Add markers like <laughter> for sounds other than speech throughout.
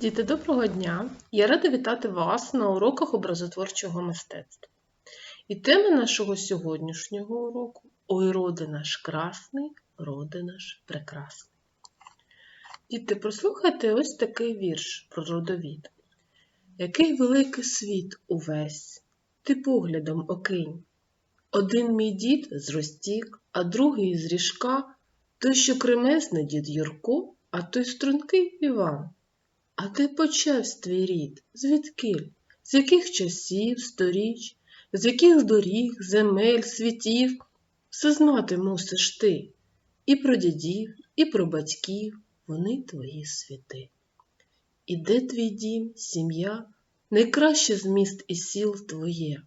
Діти, доброго дня! Я рада вітати вас на уроках образотворчого мистецтва. І тема нашого сьогоднішнього уроку Ой, роди наш красний, роди наш прекрасний. Діти, прослухайте ось такий вірш про родовід. Який великий світ увесь, ти поглядом окинь. Один мій дід з Ростік, а другий з Ріжка, той, що кремезний дід Юрко, а той стрункий Іван. А ти почавсь твій рід, звідкиль, з яких часів, сторіч, з яких доріг, земель, світів, все знати мусиш ти, і про дідів, і про батьків, вони твої світи. І де твій дім, сім'я, найкраще з міст і сіл твоє,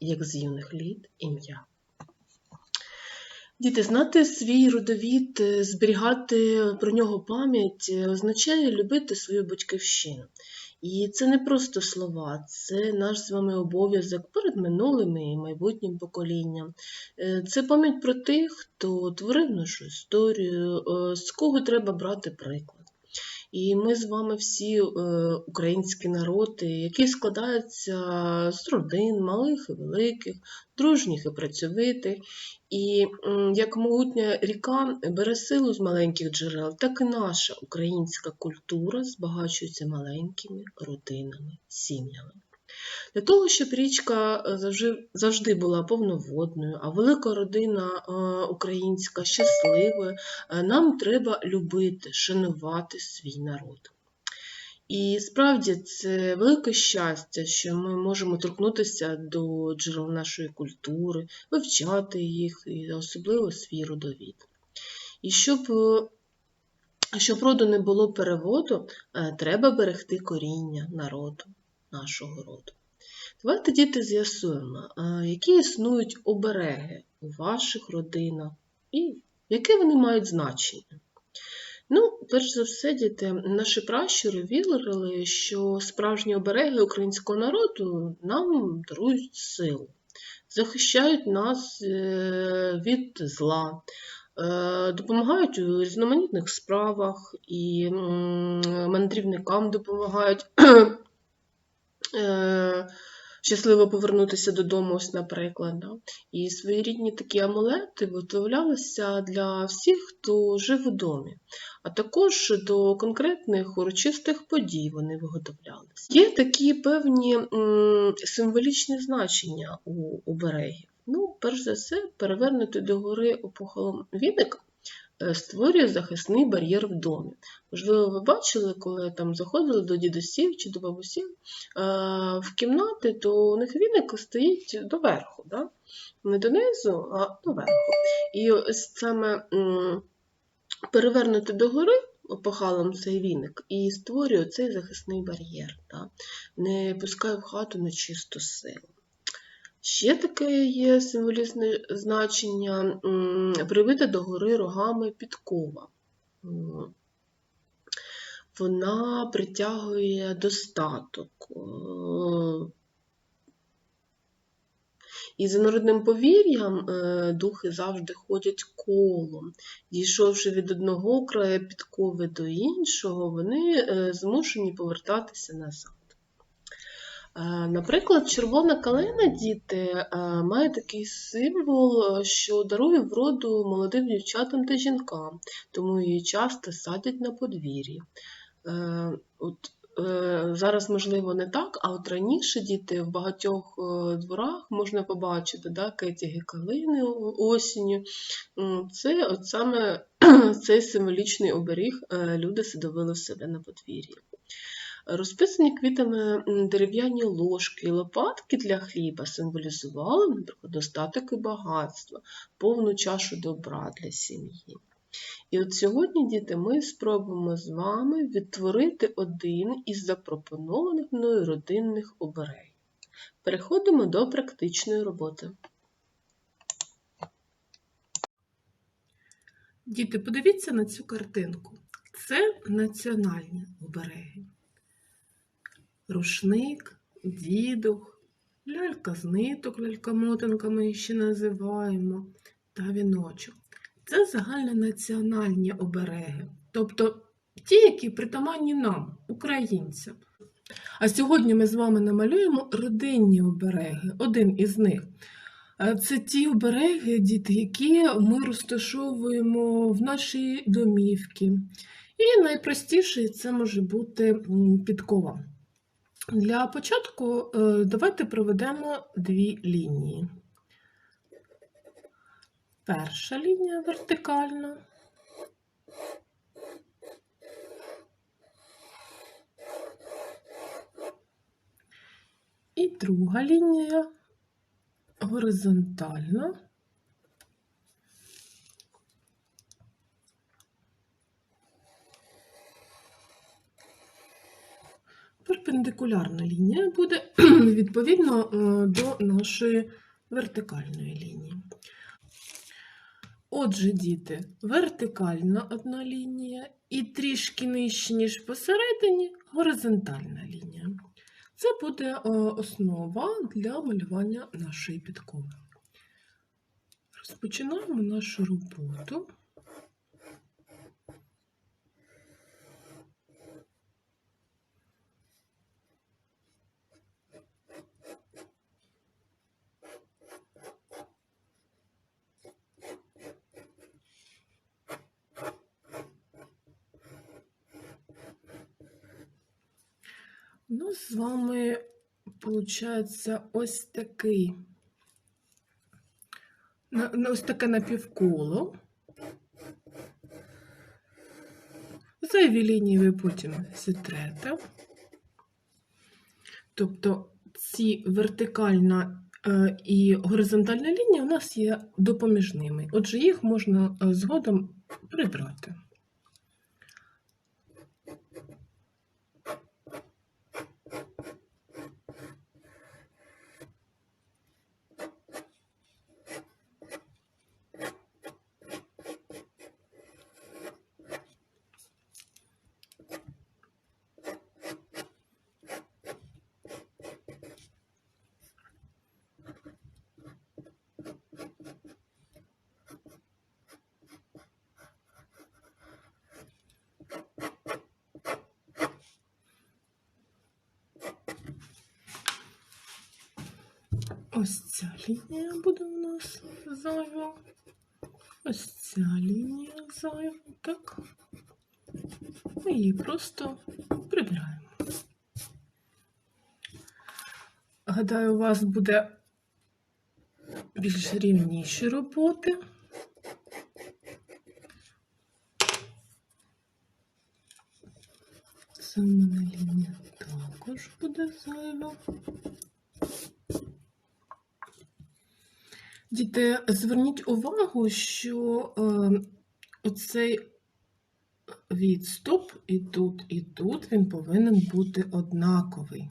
як з юних літ ім'я. Діти, знати свій родовід, е, зберігати про нього пам'ять е, означає любити свою батьківщину. І це не просто слова, це наш з вами обов'язок перед минулим і майбутнім поколінням. Е, Це пам'ять про тих, хто творив нашу історію, з кого треба брати приклад. І ми з вами всі е, українські народи, які складаються з родин, малих і великих, дружніх і працьовитих. І як могутня ріка бере силу з маленьких джерел, так і наша українська культура збагачується маленькими родинами, сім'ями. Для того, щоб річка е, завжди, завжди була повноводною, а велика родина е, українська щасливою, е, нам треба любити, шанувати свій народ. І справді це велике щастя, що ми можемо торкнутися до джерел нашої культури, вивчати їх, і особливо свій родовід. І щоб, щоб роду не було переводу, треба берегти коріння народу, нашого роду. Давайте, діти, з'ясуємо, які існують обереги у ваших родинах і яке вони мають значення. Ну, перш за все, діти, наші пращури вірили, що справжні обереги українського народу нам дарують силу, захищають нас е, від зла, е, допомагають у різноманітних справах і мандрівникам допомагають <clears throat> е, щасливо повернутися додому, ось, наприклад. Да? І своєрідні такі амулети виготовлялися для всіх, хто жив у домі, а також до конкретних урочистих подій вони виготовлялися. Є такі певні символічні значення у оберегів. Ну, перш за все, перевернути догори опухолом віник створює захисний бар'єр в домі. Можливо, ви бачили, коли там заходили до дідусів чи до бабусів е, в кімнати, то у них віник стоїть доверху, да? не донизу, а доверху. І ось саме перевернути догори опахалом цей віник і створює цей захисний бар'єр, да? не пускає в хату нечисту силу. Ще таке є символічне значення м, прибита догори рогами підкова. Вона притягує достаток. е, І за народним повір'ям е, духи завжди ходять колом. Дійшовши від одного краю підкови до іншого, вони е, змушені повертатися назад. Е, Наприклад, червона калина діти е, має такий символ, е, що дарує вроду молодим дівчатам та жінкам, тому її часто садять на подвір'ї. От зараз, можливо, не так, а от раніше діти в багатьох дворах можна побачити да, кетяги калини осінню. Це от саме <clears throat> цей символічний оберіг люди садовили в себе на подвір'ї. Розписані квітами дерев'яні ложки і лопатки для хліба символізували, наприклад, достаток і багатство, повну чашу добра для сім'ї. І от сьогодні, діти, ми спробуємо з вами відтворити один із запропонованих мною родинних оберегів. Переходимо до практичної роботи. Діти, подивіться на цю картинку. Це національні обереги. Рушник, дідух, лялька з ниток, лялька-мотанка ми її ще називаємо, та віночок. Це загальнонаціональні обереги. Тобто ті, які притаманні нам, українцям. А сьогодні ми з вами намалюємо родинні обереги. Один із них. Е, Це ті обереги, діти, які ми розташовуємо в нашій домівці. І найпростіший це може бути підкова. Для початку е, давайте проведемо дві лінії. Перша лінія вертикальна. І друга лінія горизонтальна. Перпендикулярна лінія буде <clears throat> відповідно е, до нашої вертикальної лінії. Отже, діти, вертикальна одна лінія і трішки нижче, ніж посередині, горизонтальна лінія. Це буде е, основа для малювання нашої підкови. Розпочинаємо нашу роботу. У нас з вами виходить ось такий, ось таке напівколо. Зайві лінії ви потім зітрете. Тобто ці вертикальна е, і горизонтальна лінії у нас є допоміжними. Отже, їх можна е, згодом прибрати. Ось ця лінія буде у нас зайва. Ось ця лінія зайва, так. Ми її просто прибираємо. Гадаю, у вас буде більш рівніші роботи. Це в мене лінія також буде зайва. Діти, зверніть увагу, що е, оцей відступ і тут, і тут він повинен бути однаковий.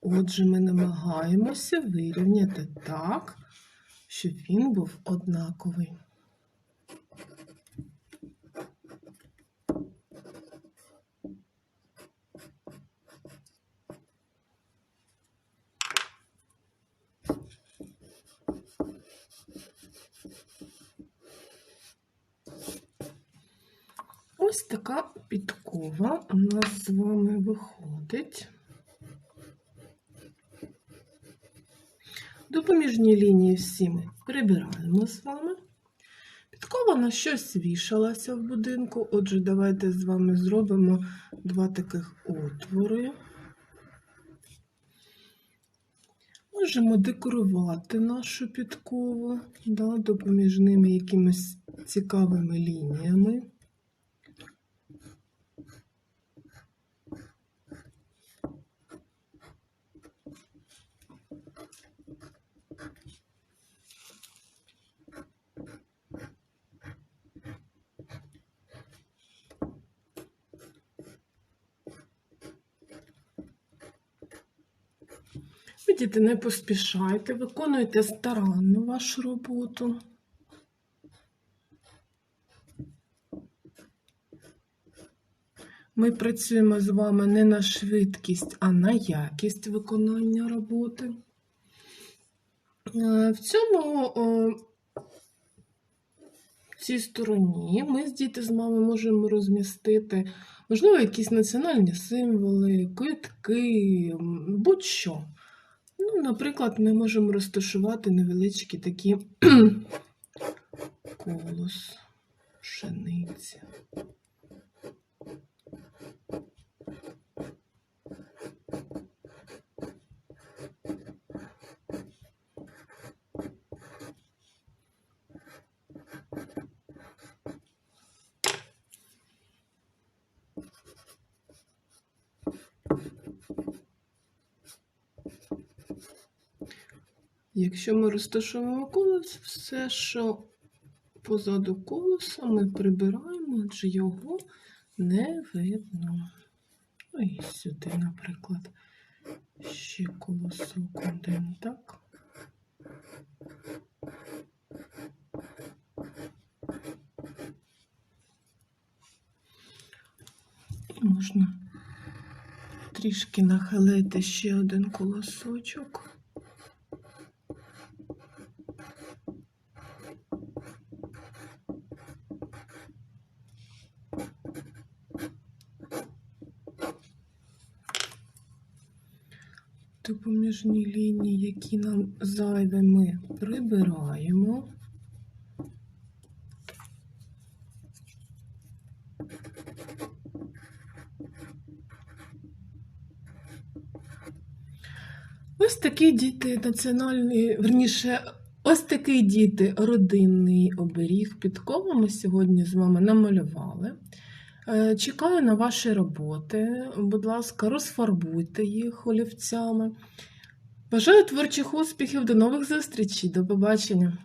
Отже, ми намагаємося вирівняти так, щоб він був однаковий. Ось така підкова у нас з вами виходить. Допоміжні лінії всі ми прибираємо з вами. Підкова на щось вішалася в будинку. Отже, давайте з вами зробимо два таких отвори. Можемо декорувати нашу підкову да, допоміжними якимись цікавими лініями. Ви, діти, не поспішайте, виконуйте старанно вашу роботу. Ми працюємо з вами не на швидкість, а на якість виконання роботи. Е, В цьому, в цій стороні ми з діти з вами можемо розмістити, можливо, якісь національні символи, квитки, будь-що. Ну, наприклад, ми можемо розташувати невеличкі такі <clears throat> колос, пшениці. Якщо ми розташуємо колос, все, що позаду колеса, ми прибираємо, адже його не видно. Ну і сюди, наприклад, ще колосок один, так? Можна трішки нахилити ще один колосочок. Допоміжні лінії, які нам зайві, ми прибираємо. Ось такі діти національний, верніше, ось такий діти родинний оберіг підкову ми сьогодні з вами намалювали. Е, Чекаю на ваші роботи. Будь ласка, розфарбуйте їх олівцями. Бажаю творчих успіхів, до нових зустрічей, до побачення!